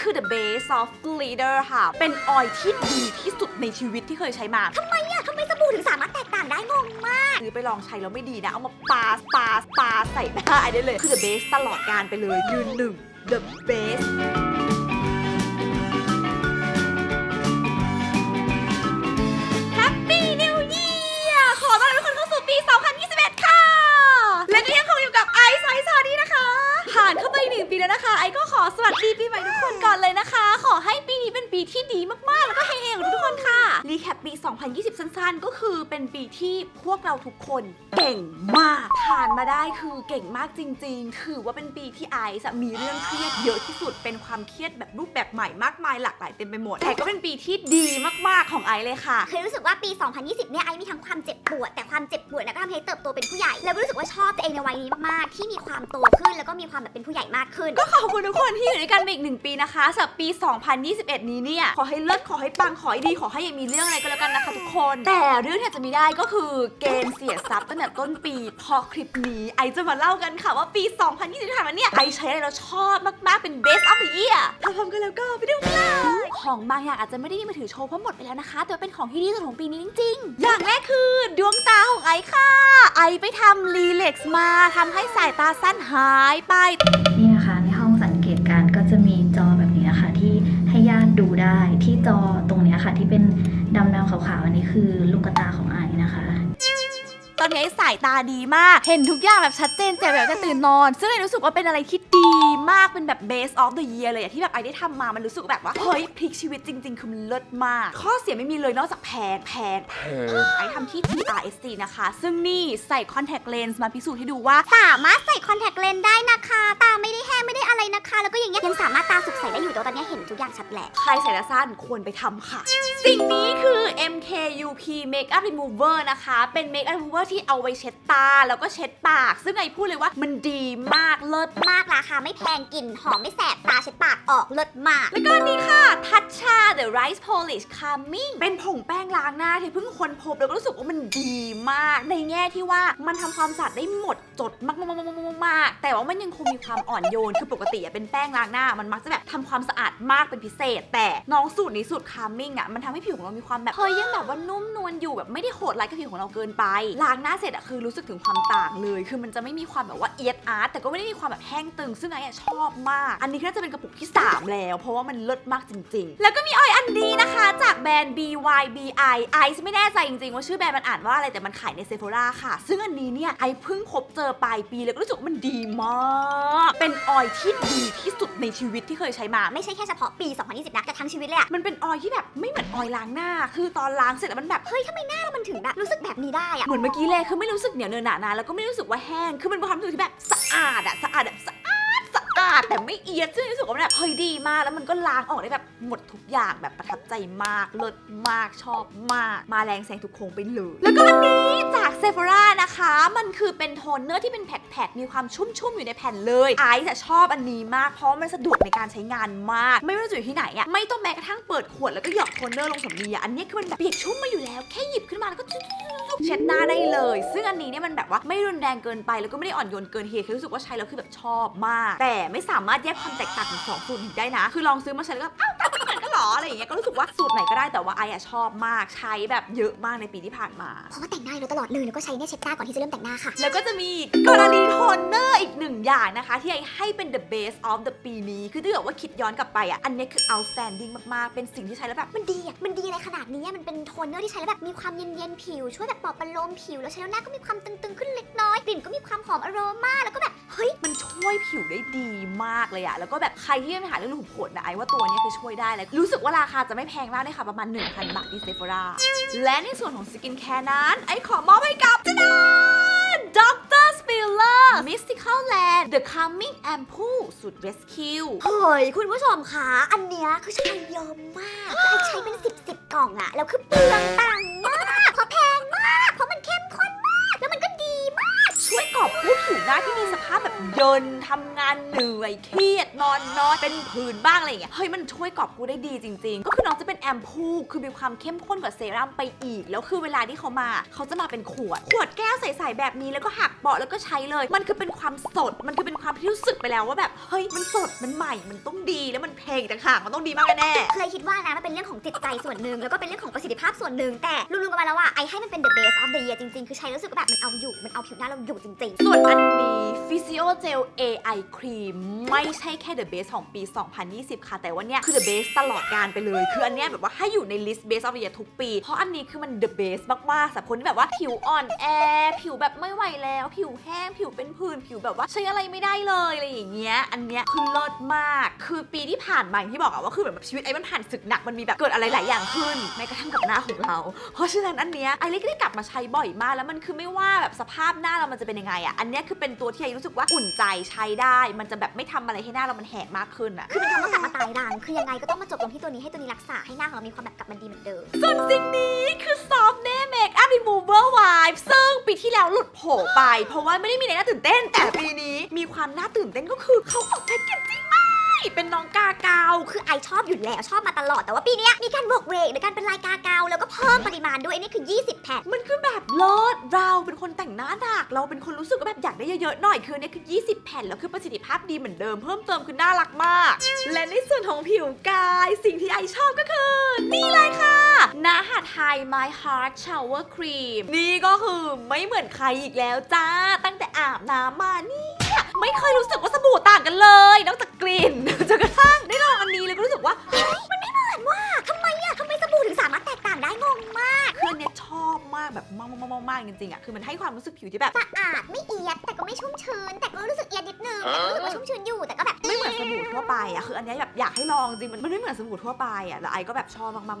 คือ the base of glitter ค่ะ เป็นออยล์ที่ดีที่สุดในชีวิตที่เคยใช้มาทำไมอะทำไมสบู่ถึงสามารถแตกต่างได้งงมากหรือไปลองใช้แล้วไม่ดีนะ เอามาปาปาปาใส่หน้าไอ้ได้เลย คือ the base ตลอดการไปเลยยืนหนึ่ง the base นึ่งปีแล้วนะคะ ไอก็ขอสวัสดีปีใหม่ทุกคนก่อนเลยนะคะ ขอให้ปีนี้เป็นปีที่ดีมากๆ แล้วก็เฮงๆทุกคนค่ะรีแคปปี 2020 สั้นๆ ก็คือเป็นปีที่พวกเราทุกคนเก่งมากผ่านมาได้คือเก่งมากจริง ๆ ถือว่าเป็นปีที่ไอซ์อะมีเรื่องเครียดเยอะที่สุดเป็นความเครียดแบบรูปแบบใหม่มากมายหลากหลายเต็มไปหมด แต่ก็เป็นปีที่ดีมากๆของไอซ์เลยค่ะเคยรู้สึกว่าปี 2020 เนี่ยไอมีทั้งความเจ็บปวด แต่ความเจ็บปวดนี่ยก็ทำให้เติบโตเป็นผู้ใหญ่ แล้วก็รู้สึกว่าชอบตัวเองในวัยนี้มากๆ ที่มีความโตขึ้นแล้วก็มีความแบบเป็นผู้ใหญ่มากขึ้น ก็ขอบคุณทุกคนที่อยู่ด้วยกันมาอีกหนึ่งปีนะคะสำหรับปี 2021 นี้เนี่ย ขอให้เลิศขอให้ปัง ขอให้ดี ขอให้ยังมีเรื่องอะไรก็แล้วกันนะคะทุกคน แต่เรื่องที่อาจจะมีได้ก็คือเกณฑ์เสียทรัพย์ตั้งแต่ต้นปีพอคลิปนี้ไอจะมาเล่ากันค่ะว่าปี 2020ที่ผ่านมาเนี่ยไอใช้อะไรแล้วชอบมากๆเป็น best of the year ถ้าพร้อมกันแล้วก็ไปดูกันเลย ของบางอย่างอาจจะไม่ได้มีมาถือโชว์เพราะหมดไปแล้วนะคะ แต่ว่าเป็นของที่ดีที่สุดของปีนี้จริงๆ อย่างแรกคือดวงตาของไอค่ะ ไอไปทำรีเล็กซ์มาทำให้สายตาสั้นหายไป นี่นะคะในห้องสังเกตการณ์ก็จะมีจอแบบนี้นะคะที่ให้ญาติดูได้ที่จอตรงเนี้ยค่ะที่เป็นดำๆขาวๆอันนี้คือลูกตาของไอนะคะ ตอนนี้สายตาดีมาก เห็นทุกอย่างแบบชัดเจนแจ๋วแบบจะตื่นนอน ซึ่งไอรู้สึกว่าเป็นอะไรที่ดีมากเป็นแบบ base of the year เลยอะที่แบบไอได้ทำมามันรู้สึกแบบว่าเฮ้ยพลิกชีวิตจริง ๆ คือมันเลิศมาก ข้อเสียไม่มีเลยนอกจากแพงแพงไอทำที่ TRSC นะคะ ซึ่งนี่ใส่ contact lens มาพิสูจน์ให้ดูว่า สามารถใส่คอนแทคเลนส์ได้นะคะ ตาไม่ได้แห้งไม่ได้อะไรนะคะ แล้วก็อย่างเงี้ยยังสามารถตาสุกใสได้อยู่แต่ว่าตอนเนี้ยเห็นทุกอย่างชัดแหละใครใส่ตาสั้นควรไปทำค่ะ สิ่งนี้คือ MKUP Makeup Remover นะคะเป็น Makeup Remover ที่เอาไว้เช็ดตาแล้วก็เช็ดปาก ซึ่งไอพูดเลยว่ามันดีมากเลิศมากราคาไม่แพงกลิ่นหอมไม่แสบตาเช็ดปากออกเลิศมาก แล้วก็อันนี้ค่ะทัชชา The Rice Polish Calming เป็นผงแป้งล้างหน้าที่เพิ่งค้นพบแล้วก็รู้สึกว่ามันดีมาก ในแง่ที่ว่ามันทำความสะอาดได้หมดจดมากๆๆๆๆแต่ว่ามันยังคงมีความอ่อนโยนคือปกติอะเป็นแป้งล้างหน้า มันมักจะแบบทำความสะอาดมากเป็นพิเศษ แต่น้องสูตรนี้สูตร Calming อะมันทำให้ผิวของเรามีความแบบเฮ้ยยังแบบว่านุ่มนวลอยู่แบบไม่ได้โหดร้ายกับผิวของเราเกินไปล้างหน้าเสร็จอะคือรู้สึกถึงความต่างเลย คือมันจะไม่มีความแบบว่าเอียดอาร์ตแต่ก็ไม่ได้มีความแบบแห้งตึง ซึ่งไอ้อะชอบมาก อันนี้ก็น่าจะเป็นกระปุกที่ 3 แล้ว เพราะว่ามันเลิศมากจริง ๆ แล้วก็มีออยอันนี้นะคะ จากแบรนด์ BYBI ไอซ์ไม่แน่ใจจริงๆว่าชื่อแบรนด์มันอ่านว่าอะไรแต่มันขายในเซ p ฟราค่ะ ซึ่งอันนี้เนี่ยไอเพิ่งพบเจอปลายปีแล้วก็รู้สึกมันดีมาก เป็นออยที่ดีที่สุดในชีวิตที่เคยใช้มา ไม่ใช่แค่เฉพาะปี 2020 นะแต่ทั้งชีวิตเลยอะมันเป็นออยที่แบบไม่เหมือนออยล้างหน้า คือตอนล้างเสร็จแล้วมันแบบเฮ้ยทำไมหน้าเรามันถึงแบบรู้สึกแบบนี้ได้อะเหมือนเมื่อกี้เลยคือไม่รู้สึกเหนียวเนอะหนานาแล้วก็ไม่รู้สึกว่าแห้ง คือมันเป็นความรู้สึกที่แบบสะอาดอะสะอาดแบบสะาดแต่ไม่เอียดซึ่งรู้สึกว่าแบบเฮ้ยดีมากแล้วมันก็ล้างออกได้แบบหมดทุกอย่างแบบประทับใจมากเลิศมากชอบมาก มาแรงแซงทุกโค้งไปเลยแล้วก็อันนี้จากเซฟรานะคะ มันคือเป็นโทนเนอร์ที่เป็นแผ่นๆมีความชุ่มๆอยู่ในแผ่นเลยไอซ์อะชอบอันนี้มากเพราะมันสะดวกในการใช้งานมาก ไม่ว่าจะอยู่ที่ไหนอะไม่ต้องแม้กระทั่งเปิดขวดแล้วก็หยอดโทนเนอร์ลงสำลีอะอันนี้คือมันแบบเปียกชุ่มมาอยู่แล้ว แค่หยิบขึ้นมาแล้วก็เช็ดหน้าได้เลย ซึ่งอันนี้เนี่ยมันแบบว่าไม่รุนแรงเกินไปแล้วก็ไม่ได้อ่อนโยนเกินเหตุคือรู้สึกว่าใช้แล้วคือแบบชอบมาก แต่ไม่สามารถแยกความแตกต่างของสองสูตรนี้ได้นะ คือลองซื้อมาใช้แล้วก็อ้าว รออะไรอย่างเงี้ยก็รู้สึกว่าสูตรไหนก็ได้แต่ว่าไออะชอบมากใช้แบบเยอะมากในปีที่ผ่านมา เพราะว่าแต่งหน้าเราตลอดเลยแล้วก็ใช้เนี่ยเช็ดหน้าก่อนที่จะเริ่มแต่งหน้าค่ะ แล้วก็จะมีกรณีโทนเนอร์อีกหนึ่งอย่างนะคะ ที่ไอให้เป็น the best of the ปีนี้ คือถ้าเกิดว่าคิดย้อนกลับไปอะ อันนี้คือ outstanding มาก ๆ เป็นสิ่งที่ใช้แล้วแบบ มันดีอะ มันดีอะไรขนาดนี้อะมันเป็นโทนเนอร์ที่ใช้แล้วแบบมีความเย็นๆผิว ช่วยแบบปลอบประโลมผิว แล้วใช้แล้วหน้าก็มีความตึงๆขึ้นเล็กน้อย กลิ่นก็มีความหอมอโรมาแล้วก็แบบ เฮ้ย มันช่วยผิวได้ดีมากเลยอะแล้วก็แบบใครที่มีปัญหาเรื่องรูขุมขนนะไอ้ว่าตัวเนี้ยคือช่วยได้เลยรู้สึกว่าราคาจะไม่แพงมากเลยค่ะ ประมาณ 1,000 บาทที่เซฟราและในส่วนของสกินแคร์นั้น ไอ้ขอมอบให้กับจ้าดานด็อกเตอร์สปิลเลอร์มิสติคอลแลนด์เดอะคัมมิ่งแอมพูสูตร Rescue เฮ้ยคุณผู้ชมคะอันเนี้ยคือใช้เยอะมากไอใช้เป็น 10บสกล่องอะแล้วคือเปลืองตัง ผิวหน้าที่มีสภาพแบบเยินทำงานเหนื่อยเครียดนอนน้อยเป็นผื่นบ้างอะไรอย่างเงี้ยเฮ้ยมันช่วยกอบกู้ได้ดีจริงๆก็คือ น้องจะเป็นแอมพูคือมีความเข้มข้นกว่าเซรั่มไปอีก แล้วคือเวลาที่เขามาเขาจะมาเป็นขวด ขวดแก้วใสๆแบบนี้แล้วก็หักเบาะแล้วก็ใช้เลย มันคือเป็นความสด มันคือเป็นความที่รู้สึกไปแล้วว่าแบบเฮ้ยมันสดมันใหม่มันต้องดีแล้วมันเพลงต่างหากมันต้องดีมากแน่เคยคิดว่านะมันเป็นเรื่องของจิตใจส่วนหนึ่งแล้วก็เป็นเรื่องของประสิทธิภาพส่วนหนึ่งแต่รวมๆกันมาแล้วว่าไอให้มันเป็น the best of the year จริงๆ คือใช้รู้สึกว่าแบบมันเอาอยู่มันเอาผิวหน้าเราอยู่จริงส่วนอันนี้ Physio Gel AI Cream ไม่ใช่แค่ The Best ของปี 2020 ค่ะ แต่ว่าเนี่ยคือ The Best ตลอดการไปเลยคืออันเนี้ยแบบว่าให้อยู่ใน list Best of the Year ทุกปี เพราะอันนี้คือมัน The Best มากๆสำหรับคนที่แบบว่าผิวอ่อนแอ ผิวแบบไม่ไหวแล้ว ผิวแห้ง ผิวเป็นผื่นผิวแบบว่าใช้อะไรไม่ได้เลยอะไรอย่างเงี้ย อันเนี้ยคือเลิศมาก คือปีที่ผ่านมาอย่างที่บอกอะว่าคือแบบชีวิตไอ้มันผ่านศึกหนักมันมีแบบเกิดอะไรหลายอย่างขึ้นแม้กระทั่งกับหน้าของเรา เพราะฉะนั้นอันเนี้ยไอเล็กได้กลับมาใช้บ่อยมากแล้วมันคือไม่ว่าแบบสภาพหน้าเรามันจะเป็นยังไงอะอันเนี้ยคือเป็นตัวที่ไอรู้สึกว่าอุ่นใจใช้ได้ มันจะแบบไม่ทำอะไรให้หน้าเรามันแหกมากขึ้นอะคือเป็นคำว่ากลับมาตายรังคือยังไงก็ต้องมาจบลงที่ตัวนี้ให้ตัวนี้รักษาให้หน้าของเรามีความแบบกลับมาดีเหมือนเดิม ส่วนสิ่งนี้คือ Soft n a m e Makeup Remover Wipe ซึ่งปีที่แล้วหลุดโผล่ไป เพราะว่าไม่ได้มีอะไรน่าตื่นเต้น แต่ปีนี้มีความน่าตื่นเต้นก็คือเขาออกแพ็กเกจจิ้ง เป็นน้องกาเกาคือไอชอบอยู่แล้วชอบมาตลอด แต่ว่าปีนี้มีการบวกเวกในการเป็นลายกาเกาแล้วก็เพิ่มปริมาณด้วยอันนี้คือ 20 แผ่น มันคือแบบเลิศเราเป็นคนแต่งหน้าหนัก เราเป็นคนรู้สึกว่าแบบอยากได้เยอะๆหน่อย คือนเนี้ยคือ 20 แผ่น แล้วคือประสิทธิภาพดีเหมือนเดิมเพิ่มเติมคือน่ารักมาก และในส่วนของผิวกาย สิ่งที่ไอชอบก็คือนี่เลยค่ะนาหาไทย My Heart Shower Cream นี่ก็คือไม่เหมือนใครอีกแล้วจ้า ตั้งแต่อาบน้ำมานี่ ไม่เคยรู้สึกว่าสบู่ต่างกันเลยนอกจากกลิ่นจนกระทั่งได้ลองอันนี้เลยก็รู้สึกว่ามันไม่เหมือนว่ะากแบบมากๆๆๆจริงๆอะคือมันให้ความรู้สึกผิวที่แบบสะอาดไม่เอียดแต่ก็ไม่ชุ่มชื้น แต่ก็รู้สึกเอียดนิดนึงแต่ก็รู้สึกว่าชุ่มชื้นอยู่แต่ก็แบบไม่เหมือนสบู่ทั่วไปอะคืออันเนี้ยแบบอยากให้ลองจริงมันมันไม่เหมือนสบู่ทั่วไปอะแล้วไอก็แบบชอบมากๆๆ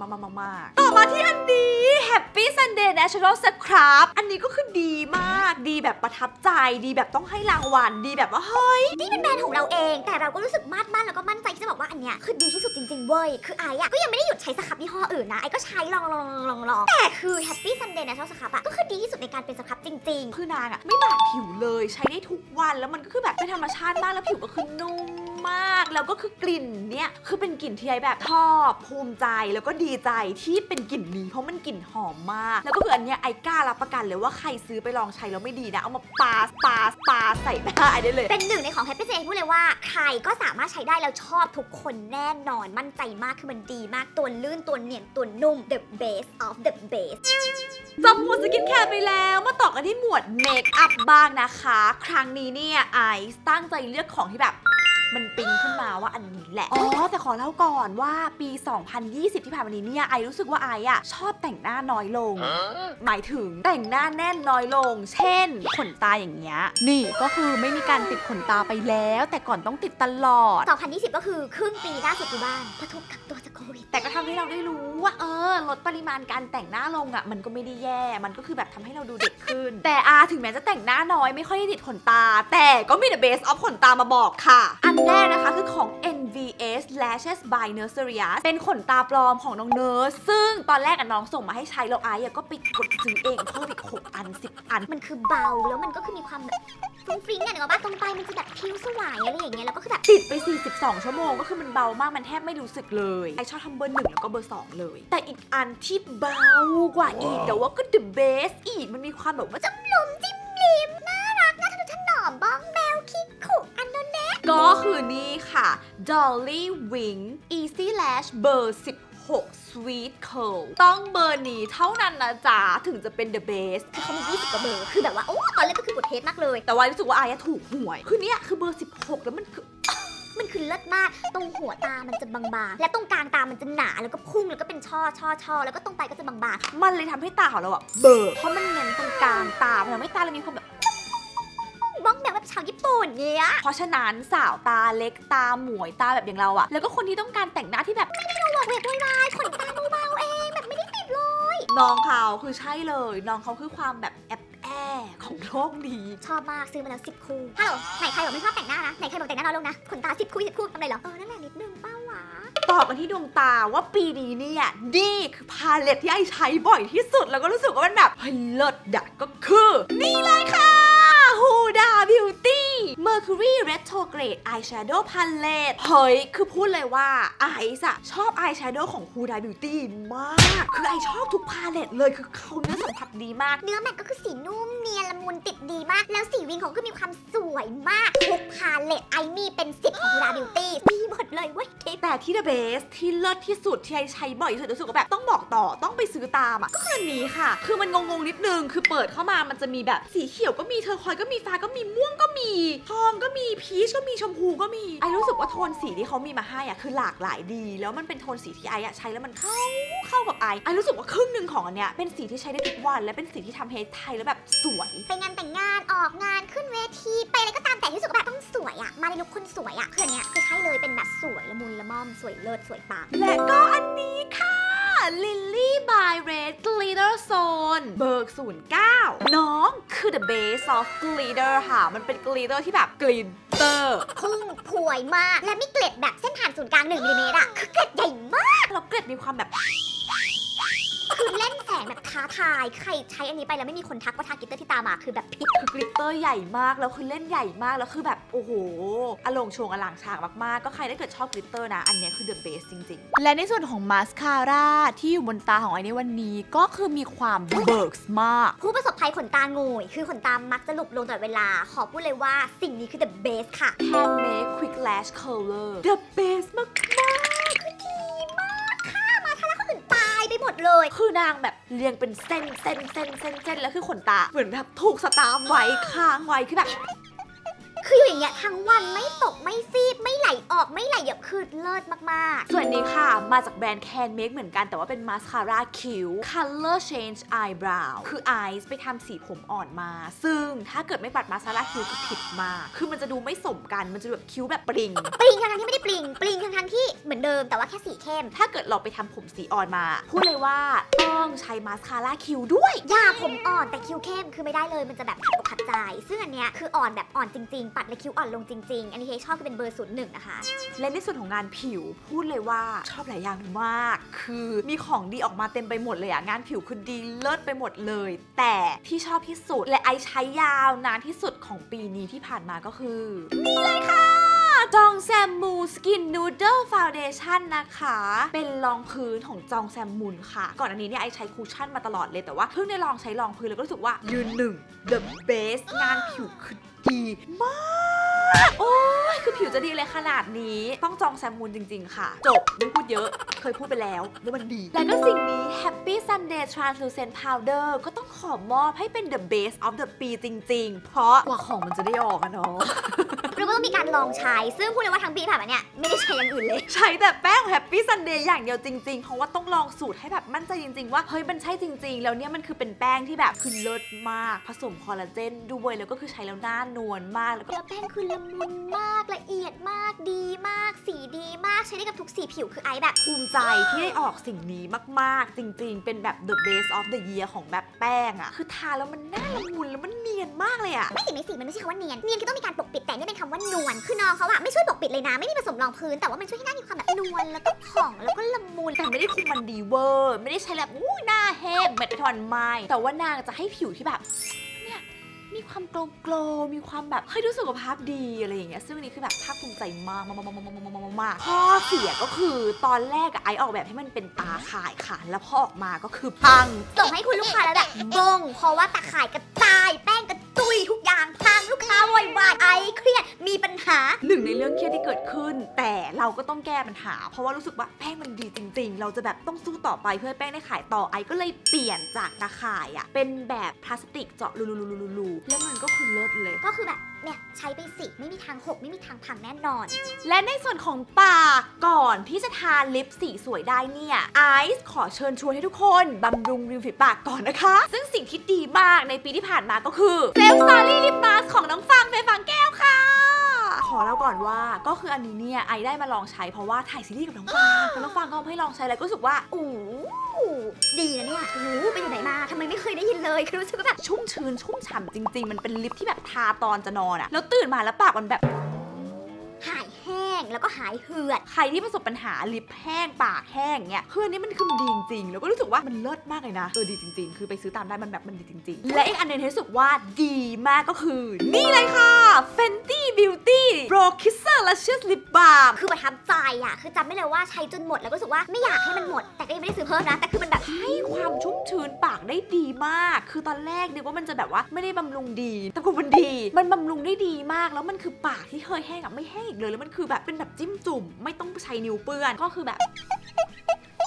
ๆๆต่อมาที่อันนี้ Happy Sunday Natural Scrub อันนี้ก็คือดีมากดีแบบประทับใจดีแบบต้องให้รางวัลดีแบบว่าเฮ้ยนี่เป็นแบรนด์ของเราเอง แต่เราก็รู้สึกมาดมั่นแล้วก็มั่นใจที่จะบอกว่าอันเนี้ยคือดีที่สุดจริงๆเว้ยคือไอ้อะก็ยังไม่ได้หยุดใช้สครับยี่ห้ออื่นนะไอ้ก็ใช้ลองลองลองลองแต่คือ Happy Sunday Natural Scrub อะก็คือดีที่สุดในการเป็นสครับจริง ๆ คือนางอะไม่บาดผิวเลยใช้ได้ทุกวันแล้วมันก็คือแบบเป็นธรรมชาติมากแล้วผิวก็คือนุ่ม มากแล้วก็คือกลิ่นเนี่ยคือเป็นกลิ่นที่ไอแบบชอบภูมิใจแล้วก็ดีใจที่เป็นกลิ่นนี้เพราะมันกลิ่นหอมมาก แล้วก็คืออันเนี้ยไอกล้ารับประกันเลยว่าใครซื้อไปลองใช้แล้วไม่ดีนะเอามาปาปาปาใส่หน้าไอได้เลยๆเป็นหนึ่งในของ Happy Sunday พูดเลยว่าใครก็สามารถใช้ได้แล้วชอบทุกคนแน่นอนมั่นใจมากคือมันดีมากตัวลื่นตัวเนียนตัวนุ่ม the best of the best จบหมวดสกินแคร์ไปแล้วมาต่อกันที่หมวดเมคอัพบ้างนะคะ ครั้งนี้เนี่ยไอซ์ตั้งใจเลือกของที่แบบ มันปิ๊งขึ้นมาว่าอันนี้แหละ อ๋อ แต่ขอเล่าก่อนว่าปี 2020 ที่ผ่านมานี้เนี่ยไอรู้สึกว่าไออะชอบแต่งหน้าน้อยลง หมายถึงแต่งหน้าแน่นน้อยลง เช่น ขนตาอย่างเงี้ย นี่ก็คือไม่มีการติดขนตาไปแล้ว แต่ก่อนต้องติดตลอด 2020 ก็คือครึ่งปีล่าสุดอยู่บ้านเพราะทุกกักตัวจากโควิด แต่ก็ทำให้เราได้รู้ว่าเออลดปริมาณการแต่งหน้าลงอะ่ะมันก็ไม่ได้แย่ มันก็คือแบบทำให้เราดูเด็กขึ้น แต่อาถึงแม้จะแต่งหน้าน้อยไม่ค่อยได้ติดขนตา แต่ก็มี the base of ขนตามาบอกค่ะ อันแรกนะคะคือของ NVS Lashes by Nurseria เป็นขนตาปลอมของน้องเนิร์สซึ่งตอนแรกอะน้องส่งมาให้ใช้แล้วไอ้อะก็ไปกดซื้อเองเพิ่มอีก6อัน10อัน มันคือเบาแล้วมันก็คือมีความแบบฟรุ้งฟริ้งเนี่ยนึกออกปะตรงปลายมันจะแบบผิวสวายอะไรอย่างเงี้ยแล้วก็คือแบบติดไป 42 ชั่วโมงก็คือมันเบามากมันแทบไม่รู้สึกเลยไอชอบทำเบอร์หนึ่งแล้วก็เบอร์สองเลย แต่อีกอันที่เบากว่าอีกแต่ว่าก็ the best อีกมันมีความแบบว่าจะหลุมจิ้มลิมน่ารักน่าทะนุถนอมบ้องแบวคิกขุอันนั้นแน่ก็คือนี่ค่ะ Dolly Wing Easy Lash เบอร์16 Sweet Curl ต้องเบอร์นี้เท่านั้นนะจ๊ะ ถึงจะเป็น the best คือเขามี 20กว่าเบอร์ คือแบบว่า โอ้ ตอนแรกก็คือบทเทสมากเลย แต่ว่ารู้สึกว่าอายะถูกหวย คือเนี่ยคือเบอร์ 16 แล้วมันคือ มันคือเลิศมาก ตรงหัวตามันจะบางๆ และตรงกลางตามันจะหนา แล้วก็พุ่ง แล้วก็เป็นช่อช่อช่อแล้วก็ตรงปลายก็จะบางมันเลยทำให้ตาของเราอะเบลอเพราะมันเน้นตรงกลางตามันทำให้ตาเรามีความแบบๆบ้องแบบแบบชาวญี่ปุ่นเนี่ยเพราะฉะนั้นสาวตาเล็กตาหมวยตาแบบอย่างเราอะแล้วก็คนที่ต้องการแต่งหน้าที่แบบบอกเวกวายขนตาเบาๆเองแบบไม่ได้ติดเลย น้องเขาคือใช่เลย น้องเขาคือความแบบแอบ แอของโลกนี้ชอบมากซื้อมาแล้ว10คู่ฮัลโหลไหนใครบอกไม่ชอบแต่งหน้านะไหนใครบอกแต่งหน้าน้อยลงนะขนตา10คู่10คู่ทำไรเหรอเออนั่นแหละนิดนึงป้าวะต่อกันที่ดวงตาว่าปีนี้เนี่ยนี่คือพาเลตที่ไอใช้บ่อยที่สุดแล้วก็รู้สึกว่ามันแบบเฮ้ยเลิศดะก็คือ นี่เลยค่ะ ฮูดาบิวตี้ Mercury Retrograde Eyeshadow Palette เฮ้ย คือพูดเลยว่าไอซ์อะชอบอายแชโดว์ของ Huda Beauty มาก คือไอชอบทุกพาเลตเลยคือเขาเนื้อสัมผัสดีมาก เนื้อแมทก็คือสีนุ่มเนียนละมุนติดดีมาก แล้วสีวิงเขาก็มีความสวยมาก ทุกพาเลตไอมีเป็นสิบของ Huda Beauty มีหมดเลยเว้ยทิปแต่ที่ the best ที่เลิศที่สุดที่ไอใช้บ่อยที่สุดรู้สึกว่าแบบต้องบอกต่อต้องไปซื้อตามอะก็คืออันนี้ค่ะ คือมันงงๆนิดนึงคือเปิดเข้ามามันจะมีแบบสีเขียวก็มีเทอร์คอยก็มีฟ้าก็มีม่วงก็มีทองก็มีพีชก็มีชมพูก็มีไอรู้สึกว่าโทนสีที่เขามีมาให้อะคือหลากหลายดี แล้วมันเป็นโทนสีที่ไออะใช้แล้วมันเข้าเข้ากับไอไอรู้สึกว่าครึ่งหนึ่งของอันเนี้ยเป็นสีที่ใช้ได้ทุกวันและเป็นสีที่ทำให้ไทยแล้วแบบสวย ไปงานแต่งงานออกงานขึ้นเวทีไปอะไรก็ตามแต่ที่รู้สึกว่าแบบต้องสวยอะมาในลุคคนสวยอะคืออันเนี้ยคือใช่เลยเป็นแบบสวยละมุนละม่อมสวยเลิศสวยปังและก็อันนี้ค่ะ Lily by Red Glitter Zone เบิร์ก09 น้องคือ the base of glitter ค่ะ มันเป็น glitter ที่แบบ glitter พุ่งพวยมาก และมีเกล็ดแบบเส้นผ่านศูนย์กลาง1มิลลิเมตรอะคือเกล็ดใหญ่มาก แล้วเกล็ดมีความแบบ คือเล่นแสงแบบท้าทาย ใครใช้อันนี้ไปแล้วไม่มีคนทักว่าทากิตเตอร์ที่ตามาคือแบบผิด คือกลิตเตอร์ใหญ่มากแล้วคือเล่นใหญ่มากแล้วคือแบบโอ้โหอลงโชงอลังฉากมากๆ ก็ใครถ้าเกิดชอบกลิตเตอร์นะ อันเนี้ยคือ the base จริงๆ และในส่วนของมาสคาร่าที่อยู่บนตาของไอ้ในวันนี้ก็คือมีความเบิร์กมาก ผู้ประสบภัยขนตาโงยคือขนตามักจะหลุดลงตลอดเวลา ขอพูดเลยว่าสิ่งนี้คือ the best ค่ะ handmade quick lash curler the best มาก เลย คือนางแบบเรียงเป็นเส้นเส้นเส้นเส้นเส้นแล้วคือขนตา เหมือนแบบถูกสตาร์ฟไว้ค้างไว้คือแบบ คืออยู่อย่างเงี้ยทั้งวันไม่ตกไม่ฟีบไม่ไหลออกไม่ไหลหยบคือเลิศมาก ส่วนนี้ค่ะ มาจากแบรนด์ Can Make เหมือนกันแต่ว่าเป็นมาสคาร่าคิ้ว Color Change Eyebrow คือไอซ์ไปทำสีผมอ่อนมา ซึ่งถ้าเกิดไม่ปัดมาสคาร่าคิ้วคือผิดมาก คือมันจะดูไม่สมกัน มันจะดูแบบคิ้วแบบปริง ๆปลิงทั้งๆที่ไม่ได้ปลิงปลิงทั้งๆที่เหมือนเดิมแต่ว่าแค่สีเข้ม ถ้าเกิดเราไปทำผมสีอ่อนมา พูดเลยว่าต้องใช้มาสคาร่าคิ้วด้วย อย่าผมอ่อนแต่คิ้วเข้มคือไม่ได้เลยมันจะแบบขัดอกขัดใจ ซึ่งอันเนี้ยคืออ่อนแบบอ่อนจริงๆปัดและคิ้วอ่อนลงจริงๆ อันนี้เคชอบคือเป็นเบอร์ศูนย์หนึ่งนะคะ และในส่วนของงานผิวพูดเลยว่าชอบหลายอย่างมาก คือมีของดีออกมาเต็มไปหมดเลยอะงานผิวคือดีเลิศไปหมดเลย แต่ที่ชอบที่สุดและไอใช้ยาวนานที่สุดของปีนี้ที่ผ่านมาก็คือนี่เลยค่ะ จองแซมมูสกินนูเดิลฟาวเดชั่นนะคะ เป็นรองพื้นของจองแซมมูนค่ะ ก่อนอันนี้เนี่ยไอใช้คูชั่นมาตลอดเลยแต่ว่าเพิ่งได้ลองใช้รองพื้นแล้วก็รู้สึกว่ายืนหนึ่ง the best งานผิวคือดีมาก โอ้ยคือผิวจะดีเลยขนาดนี้ ต้องจองแซมมูนจริง ๆ ค่ะ จบไม่พูดเยอะ เคยพูดไปแล้วแล้วมันดี แล้วก็สิ่งนี้ Happy Sunday Translucent Powder ก็ต้องขอมอบให้เป็น the best of the ปีจริง ๆ เพราะกว่าของมันจะได้ออกอะเนาะหรือว่าต้องมีการลองใช้ ซึ่งพูดเลยว่าทั้งปีที่ผ่านมาเนี่ยไม่ได้ใช้อย่างอื่นเลย ใช้แต่แป้ง Happy Sunday อย่างเดียวจริง ๆ เพราะว่าต้องลองสูตรให้แบบมั่นใจจริง ๆ ว่าเฮ้ยมันใช่จริง ๆ แล้วเนี่ยมันคือเป็นแป้งที่แบบคือเลิศมาก ผสมคอลลาเจนด้วยแล้วก็คือใช้แล้วหน้านวลมากแล้วก็เนื้อแป้งคือละมุนมากละเอียดมากดีมาก สีดีมากใช้ได้กับทุกสีผิวคือไอซ์แบบ ภูมิใจที่ได้ออกสิ่งนี้มาก ๆ จริง ๆ เป็นแบบ the base of the year ของแบบแป้งอะคือทาแล้วมันน่าละมุนแล้วมันเนียนมากเลยอะไม่สีไม่สีมันไม่ใช่คำว่าเนียน เนียนคือต้องมีการปกปิดแต่นี่เป็นคำว่านวล คือน้องเขาอะไม่ช่วยปกปิดเลยนะ ไม่มีผสมรองพื้น แต่ว่ามันช่วยให้หน้ามีความแบบนวลแล้วก็ผ่องแล้วก็ละมุนแต่ไม่ได้คุมมันดีเวอร์ ไม่ได้ใช้แบบอู้หน้าแห้งเม็ดไปทอนไม้แต่ว่านางจะให้ผิวที่แบบเนี่ย มีความโกลโกลมีความแบบเฮ้ยดูสุขภาพดีอะไรอย่างเงี้ยซึ่งอันนี้คือแบบภาคภูมิใจมากมากมากมากมากมากมากข้อเสียก็คือตอนแรกอะไอออกแบบให้มันเป็นตาข่ายค่ะแล้วพอออกมาก็คือพังส่งให้คุณลูกค้าแล้วแบบบงเพราะว่าตะข่ายกระจายแป้งกระจุยทุก อย่างพังลูกค้าโวยวายไอเครียดมีปัญหา หนึ่งในเรื่องเครียดที่เกิดขึ้น แต่เราก็ต้องแก้ปัญหา เพราะว่ารู้สึกว่าแป้งมันดีจริง ๆ เราจะแบบต้องสู้ต่อไปเพื่อให้แป้งได้ขายต่อไอก็เลยเปลี่ยนจากตาข่ายอะเป็นแบบพลาสติกเจาะรูๆๆๆๆแล้วมันก็คือเลิศเลย ก็คือแบบเนี่ยใช้ไปสิไม่มีทางหกไม่มีทางพังแน่นอน และในส่วนของปากก่อนที่จะทาลิปสีสวยได้เนี่ยไอซ์ขอเชิญชวนให้ทุกคนบำรุงริมฝีปากก่อนนะคะ ซึ่งสิ่งที่ดีมากในปีที่ผ่านมาก็คือเซลซารี่ลิปมาสของน้องฟางเฟยฟางแก้วค่ะ ขอเล่าก่อนว่าก็คืออันนี้เนี่ยไอได้มาลองใช้เพราะว่าถ่ายซีรีส์กับน้องฟางแล้วน้องฟางก็เอาให้ลองใช้แล้วก็รู้สึกว่า โอ้โหดีนะเนี่ยโอ้โหไปอยู่ไหนมาทำไมไม่เคยได้ยินเลยคือรู้สึกว่าแบบชุ่มชื้นชุ่มฉ่ำจริง ๆ มันเป็นลิปที่แบบทาตอนจะนอนอะแล้วตื่นมาแล้วปากมันแบบหาย แห้งแล้วก็หายเหือด ใครที่ประสบปัญหาลิปแห้งปากแห้งเนี่ยคืออันนี้มันคือมันดีจริงๆแล้วก็รู้สึกว่ามันเลิศมากเลยนะเออดีจริง ๆ คือไปซื้อตามได้มันแบบมันดีจริง ๆ และอีกอันหนึงที่รู้สึกว่าดีมากก็คือ นี่เลยค่ะ Fenty Beauty Pro Kisser Luscious Lip Balm คือประทับใจอะ คือจำไม่เลยว่าใช้จนหมดแล้วก็รู้สึกว่าไม่อยากให้มันหมด แต่ก็ยังไม่ได้ซื้อเพิ่มนะ แต่คือมันแบบให้ความชุ่มชื้นปากได้ดีมาก คือตอนแรกนึกว่ามันจะแบบว่าไม่ได้บำรุงดี แต่กูมันดี มันบำรุงได้ดีมาก แล้วมันคือปากที่เคยแห้งอะไม่แห้งอีกเลย แล้วมันคือแบบเป็นแบบจิ้มจุ่ม ไม่ต้องใช้นิ้วเปื้อนก็คือแบบ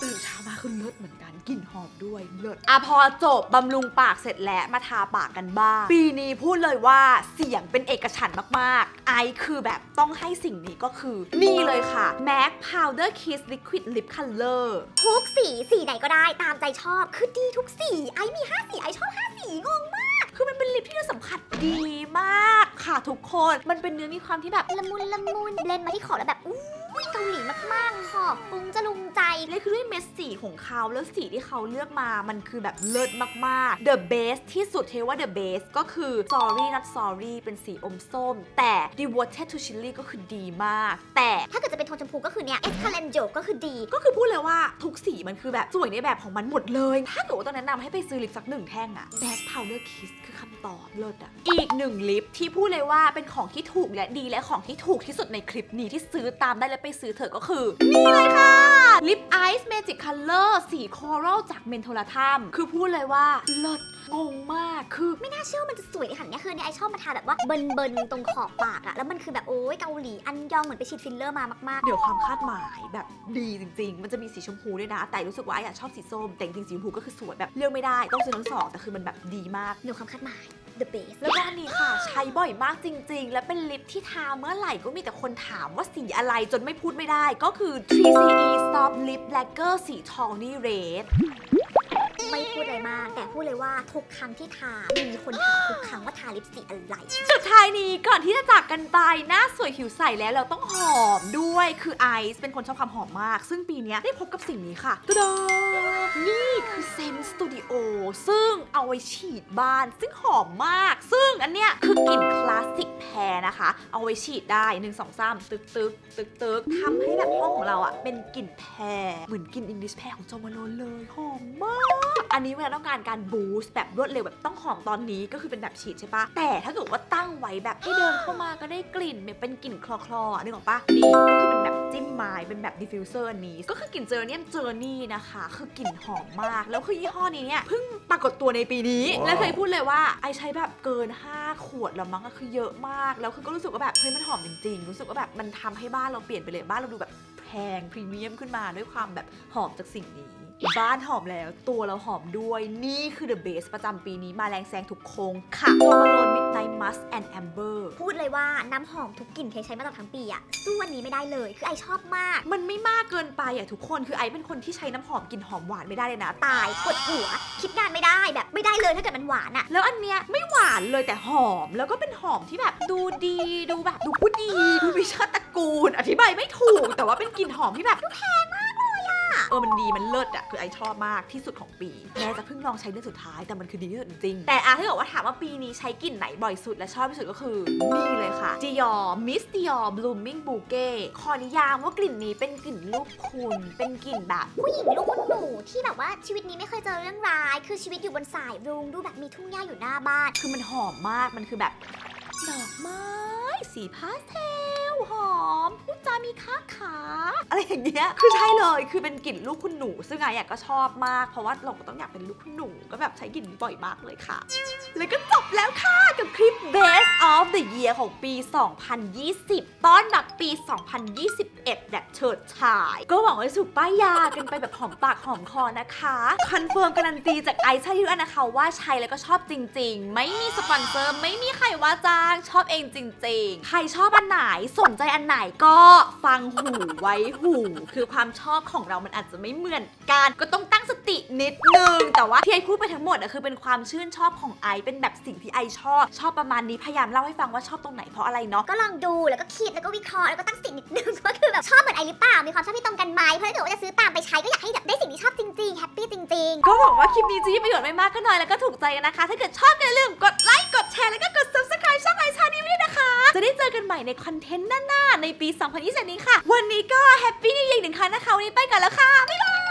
ตื่นเช้ามาคือเลิศเหมือนกันกลิ่นหอมด้วยเลิศอะพอจบบำรุงปากเสร็จแล้วมาทาปากกันบ้าง ปีนี้พูดเลยว่าเสียงเป็นเอกฉันท์มากๆ ไอซ์คือแบบต้องให้สิ่งนี้ก็คือ นี่เลยค่ะ MAC Powder Kiss Liquid Lip Color ทุกสีสีไหนก็ได้ตามใจชอบ คือดีทุกสี ไอมี 5 สี ไอชอบ 5 สี งงมาก คือมัน เป็นลิปที่เราสัมผัสดีมากค่ะทุกคน มันเป็นเนื้อมีความที่แบบละมุนละมุนเบลนมาที่ขอบแล้วแบบอุ้ยเกาหลีมากๆ ขอบฟุ้งจะลุงใจเลยคือด้วยเม็ดสีของเขาแล้วสีที่เขาเลือกมามันคือแบบเลิศมากๆ The best ที่สุดเทว่า The best ก็คือ Sorry Not Sorry เป็นสีอมส้ม แต่ Devoted to Chili ก็คือดีมาก แต่ถ้าเกิดจะเป็นโทนชมพูก็คือเนี่ยเอสคาเลนโจก็คือดี ก็คือพูดเลยว่าทุกสีมันคือแบบสวยในแบบของมันหมดเลย ถ้าเกิดว่าต้องแนะนำให้ไปซื้อลิปสักหนึ่งแท่งอะ Black Powder Kiss คือคำ ตอบเลิศอะอีกหนึ่งลิปที่พูดเลยว่าเป็นของที่ถูกและดีและของที่ถูกที่สุดในคลิปนี้ที่ซื้อตามได้และไปซื้อเถอะก็คือ นี่เลยค่ะลิปไอซ์เมจิกคัลเลอร์สีคอรัลจากเมนโทรทัมคือพูดเลยว่าเลิศงงมากคือ ไม่น่าเชื่อว่ามันจะสวยในขนาดเนี้ยคือเนี่ยไอชอบมาทาแบบว่าเบิร์นเบิร์นๆตรงขอบปากอะแล้วมันคือแบบโอ้ยเกาหลีอันยองเหมือนไปฉีดฟิลเลอร์มามากเดี๋ยวความคาดหมายแบบดีจริง ๆ มันจะมีสีชมพูด้วยนะ แต่รู้สึกว่าไออะชอบสีส้ม แต่จริงๆสีชมพูก็คือสวยแบบเลือกไม่ได้ ต้องซื้อทั้งสองแต่คือมันแบบดีมากๆเหนือความคาดหมาย the best แล้วก็อันนี้ค่ะ ใช้บ่อยมากจริง ๆ และเป็นลิปที่ทาเมื่อไหร่ก็มีแต่คนถามว่าสีอะไรจนไม่พูดไม่ได้ ก็คือ 3CE Soft Lip Lacquer สี Tawny Red ไม่พูดอะไรมาก แต่พูดเลยว่าทุกครั้งที่ทา มีคนถามทุกครั้งว่าทาลิปสีอะไร สุดท้ายนี้ก่อนที่จะจากกันไปหน้าสวยผิวใสแล้วเราต้องหอมด้วยคือไอซ์เป็นคนชอบความหอมมาก ซึ่งปีนี้ได้พบกับสิ่งนี้ค่ะตดา นี่คือเซนสตูดิโอซึ่งเอาไว้ฉีดบ้าน ซึ่งหอมมาก ซึ่งอันเนี้ยคือกลิ่นคลาสสิกแพรนะคะ เอาไว้ฉีดได้1 2 3ตึกตึกตึกตึกทำให้แบบห้องของเราอะเป็นกลิ่นแพรเหมือนกลิ่นอิงลิชแพรของโจมาโลนเลยหอมมาก อันนี้เวลาต้องการการบูสต์แบบรวดเร็วแบบต้องหอมตอนนี้ก็คือเป็นแบบฉีดใช่ปะแต่ถ้าเกิดว่าตั้งไว้แบบให้เดินเข้ามาก็ได้กลิ่นแบบเป็นกลิ่นคลอคลอๆนึกออกปะนี่ก็คือเป็นแบบ จิ้มไม้เป็นแบบดิฟฟิวเซอร์อันนี้ ก็คือกลิ่นเจอร์เนียมเจอร์นี่นะคะ คือกลิ่นหอมมาก แล้วคือยี่ห้อนี้เนี่ยเพิ่งปรากฏตัวในปีนี้ และเคยพูดเลยว่าไอใช้แบบเกิน 5 ขวดแล้วมั้งก็คือเยอะมาก แล้วคือก็รู้สึกว่าแบบเฮ้ยมันหอมจริงๆ รู้สึกว่าแบบมันทำให้บ้านเราเปลี่ยนไปเลยบ้านเราดูแบบแพงพรีเมียมขึ้นมาด้วยความแบบหอมจากสิ่งนี้ บ้านหอมแล้ว ตัวเราหอมด้วยนี่คือ The Base ประจำปีนี้มาแรงแซงทุกโค้งค่ะโ m มาโลน Midnight Musk and Amber พูดเลยว่าน้ำหอมทุกกลิ่นเคยใช้มาตลอดทั้งปีอะสู้วันนี้ไม่ได้เลย คือไอชอบมาก มันไม่มากเกินไปอะทุกคนคือไอซ์เป็นคนที่ใช้น้ำหอมกลิ่นหอมหวานไม่ได้เลยนะ ตายปวดหัว คิดงานไม่ได้แบบไม่ได้เลยถ้าเกิดมันหวานอะแล้วอันเนี้ยไม่หวานเลยแต่หอม แล้วก็เป็นหอมที่แบบดูดีดูแบบดูผู้ดีดูมีชาติตระกูล อธิบายไม่ถูก แต่ว่าเป็นกลิ่นหอมที่แบบดูแพงมากเลย อะเออมันดีมันเลิศอะคือไอชอบมากที่สุดของปีแม้จะเพิ่งลองใช้เดือนสุดท้ายแต่มันคือดีที่สุดจริงแต่อะถ้าเกิดว่าถามว่าปีนี้ใช้กลิ่นไหนบ่อยสุดและชอบที่สุดก็คือนี่เลยค่ะ Dior Miss Dior Blooming Bouquet ขอนิยามว่ากลิ่นนี้เป็นกลิ่นลูกคุณเป็นกลิ่นแบบ ผู้หญิงลูกคุณหนูที่แบบว่าชีวิตนี้ไม่เคยเจอเรื่องร้าย คือชีวิตอยู่บนสายรุ้งดูแบบมีทุ่งหญ้าอยู่หน้าบ้าน คือมันหอมมากมันคือแบบดอกไม้สีพาสเทล หอมพูดจามีค้าขา อะไรอย่างเงี้ยคือใช่เลยคือเป็นกลิ่นลูกคุณหนู ซึ่งไงอะก็ชอบมากเพราะว่าเราก็ต้องอยากเป็นลูกคุณหนูก็แบบใช้กลิ่นนี้บ่อยมากเลยค่ะ แล้วก็จบแล้วค่ะกับคลิป Best of the Year ของปี 2020 ต้อนรับปี 2021แบบเฉิดฉาย ก็หวังว่าจะถูกป้ายากันไปแบบหอมปากหอมคอนะคะคอนเฟิร์มการันตีจากไอซ์ชาที่ด้วยนะคะว่าใช้แล้วก็ชอบจริง ๆ ไม่มีสปอนเซอร์ไม่มีใครว่าจ้างชอบเองจริง ๆ ใครชอบอันไหนสนใจอันไหนก็ฟังหูไว้หู คือความชอบของเรามันอาจจะไม่เหมือนกัน ก็ต้องตั้งสตินิดนึง แต่ว่าที่ไอพูดไปทั้งหมดอะคือเป็นความชื่นชอบของไอซ์เป็นแบบสิ่งที่ไอชอบ ชอบประมาณนี้พยายามเล่าให้ฟังว่าชอบตรงไหนเพราะอะไรเนาะก็ลองดูแล้วก็คิดแล้วก็วิเคราะห์แล้วก็ตั้งสตินิดนึงว่าคือแบบชอบเหมือนไอหรือเปล่ามีความชอบที่ตรงกันไหมเพราะถ้าเกิดว่าจะซื้อตามไปใช้ก็อยากให้แบบได้สิ่งที่ชอบจริงๆแฮปปี้จริงๆ ก็หวังว่าคลิปนี้จะมีประโยชน์ไม่มากก็น้อยแล้วก็ถูกใจกันนะคะ ถ้าเกิดชอบก็อย่าลืมกดไลค์กดแชร์แล้วก็กด subscribe ช่องไอชานี้ไว้ด้วยนะคะ จะได้เจอกันใหม่ในคอนเทนต์หน้าๆในปี 2020 นี้ค่ะ วันนี้ก็แฮปปี้นิวเยียร์หนึ่งครั้งนะคะ วันนี้ไปกันแล้วค่ะ บ๊ายบาย